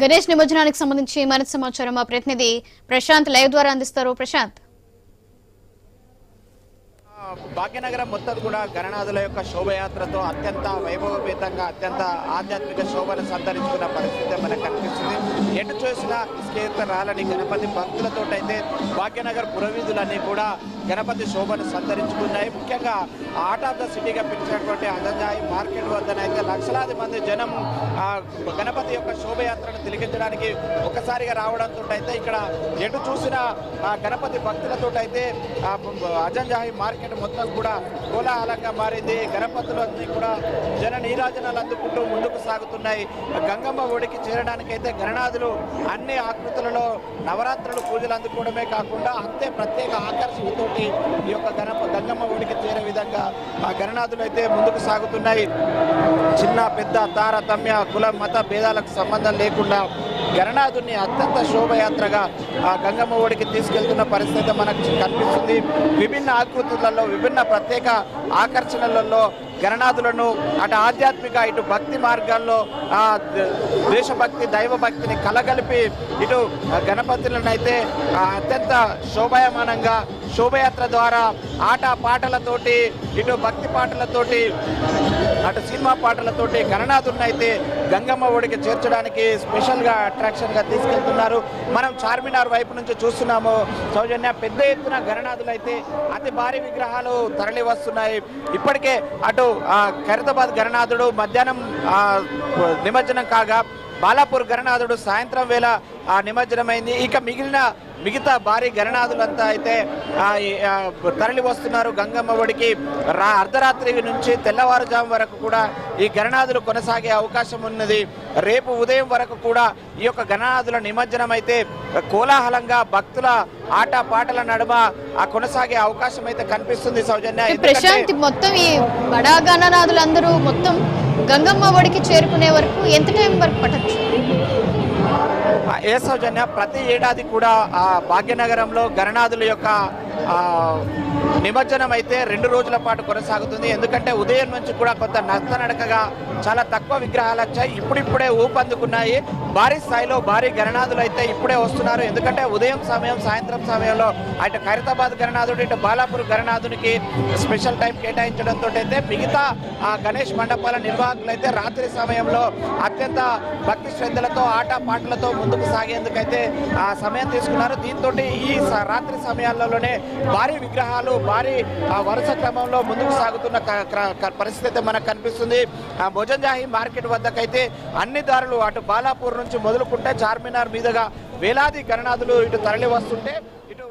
గణేష్ నిమజ్జనానికి సంబంధించి మరింత సమాచారం? మా ప్రతినిధి ప్రశాంత్ లైవ్ ద్వారా అందిస్తారు. ప్రశాంత్. భాగ్యనగరం మొత్తం కూడా గణనాథుల యొక్క శోభయాత్రతో అత్యంత వైభవపేతంగా అత్యంత ఆధ్యాత్మిక శోభను సంతరించుకున్న పరిస్థితి మనకు కనిపిస్తుంది. ఎటు చూసినా ఇస్కేత రాలని గణపతి భక్తులతో అయితే భాగ్యనగర్ పురవీధులన్నీ కూడా గణపతి శోభను సంతరించుకున్నాయి. ముఖ్యంగా ఆర్ట్ ఆఫ్ ద సిటీగా పిలిచినటువంటి అంజంజాయి మార్కెట్ వద్దనైతే లక్షలాది మంది జనం గణపతి యొక్క శోభయాత్రను తిలకించడానికి ఒక్కసారిగా రావడంతో అయితే ఇక్కడ ఎటు చూసిన ఆ గణపతి భక్తులతో అయితే అజంజాహి మార్కెట్ మొత్తం కూడా కోలాహలంగా మారింది. గణపతులన్నీ కూడా జన నీరాజనాలు అందుకుంటూ ముందుకు సాగుతున్నాయి. గంగమ్మ ఒడికి చేరడానికి అయితే గణనాథులు అన్ని ఆకృతులలో నవరాత్రులు పూజలు అందుకోవడమే కాకుండా అంతే ప్రత్యేక ఆకర్షణతోటి ఈ యొక్క గణ గంగమ్మ ఒడికి చేరే విధంగా ఆ గణనాథులు అయితే ముందుకు సాగుతున్నాయి. చిన్న పెద్ద తారతమ్య కుల మత భేదాలకు సంబంధం లేకుండా గణనాథుని అత్యంత శోభయాత్రగా ఆ గంగమ్మ ఒడికి తీసుకెళ్తున్న పరిస్థితి మనకు కనిపిస్తుంది. విభిన్న ఆకృతులలో విభిన్న ప్రత్యేక ఆకర్షణలలో గణనాథులను అటు ఆధ్యాత్మిక ఇటు భక్తి మార్గాల్లో ఆ దేశభక్తి దైవభక్తిని కలగలిపి ఇటు గణపతులను అయితే ఆ అత్యంత శోభాయమానంగా శోభయాత్ర ద్వారా ఆట పాటలతోటి ఇటు భక్తి పాటలతోటి అటు సినిమా పాటలతోటి గణనాథులను అయితే గంగమ్మ ఒడికి చేర్చడానికి స్పెషల్గా అట్రాక్షన్గా తీసుకెళ్తున్నారు. మనం చార్మినార్ వైపు నుంచి చూస్తున్నాము. సౌజన్య పెద్ద ఎత్తున గణనాథులు అయితే అతి భారీ విగ్రహాలు తరలి వస్తున్నాయి ఇప్పటికే అటు ఆ, ఖైరతాబాద్ గణనాథుడు మధ్యాహ్నం నిమజ్జనం కాగా బాలాపూర్ గణనాథుడు సాయంత్రం వేళ ఆ నిమజ్జనమైంది. ఇక మిగిలిన మిగతా భారీ గణనాథులంతా అయితే తరలి వస్తున్నారు. గంగమ్మ ఒడికి రా అర్ధరాత్రి నుంచి తెల్లవారుజాము వరకు కూడా ఈ గణనాథులు కొనసాగే అవకాశం ఉన్నది. రేపు ఉదయం వరకు కూడా ఈ యొక్క గణనాథుల నిమజ్జనం అయితే కోలాహలంగా భక్తుల ఆట పాటల నడుమ ఆ కొనసాగే అవకాశం అయితే కనిపిస్తుంది సౌజన్య. ప్రశాంత్ మొత్తం ఈ బడా గణనాథులందరూ మొత్తం గంగమ్మ ఒడికి చేరుకునే వరకు ఎంత టైం వరకు పట్టచ్చు? ఏ సౌజన్య ప్రతి ఏడాది కూడా ఆ భాగ్యనగరంలో గణనాథుల యొక్క నిమజ్జనం అయితే రెండు రోజుల పాటు కొనసాగుతుంది. ఎందుకంటే ఉదయం నుంచి కూడా కొంత నడకగా చాలా తక్కువ విగ్రహాలు వచ్చాయి. ఇప్పుడిప్పుడే ఊపందుకున్నాయి భారీ స్థాయిలో భారీ గణనాథులు అయితే ఇప్పుడే వస్తున్నారు. ఎందుకంటే ఉదయం సమయం సాయంత్రం సమయంలో అటు ఖైరతాబాద్ గణనాథుడు ఇటు బాలాపూర్ గణనాథునికి స్పెషల్ టైం కేటాయించడంతో అయితే మిగతా ఆ గణేష్ మండపాల నిర్వాహకులు అయితే రాత్రి సమయంలో అత్యంత భక్తి శ్రద్ధలతో ఆటపాటలతో ముందుకు సాగేందుకైతే ఆ సమయం తీసుకున్నారు. దీంతో ఈ స- రాత్రి సమయాల్లోనే భారీ విగ్రహాలు భారీ ఆ వరుస క్రమంలో ముందుకు సాగుతున్న క్ర- క- పరిస్థితి అయితే మనకు కనిపిస్తుంది. ఆ భోజన్జాహి మార్కెట్ వద్దకైతే అన్ని దారులు అటు బాలాపూర్ నుంచి మొదలుకుంటే చార్మినార్ మీదుగా వేలాది గణనాథులు ఇటు తరలి వస్తుంటే ఇటు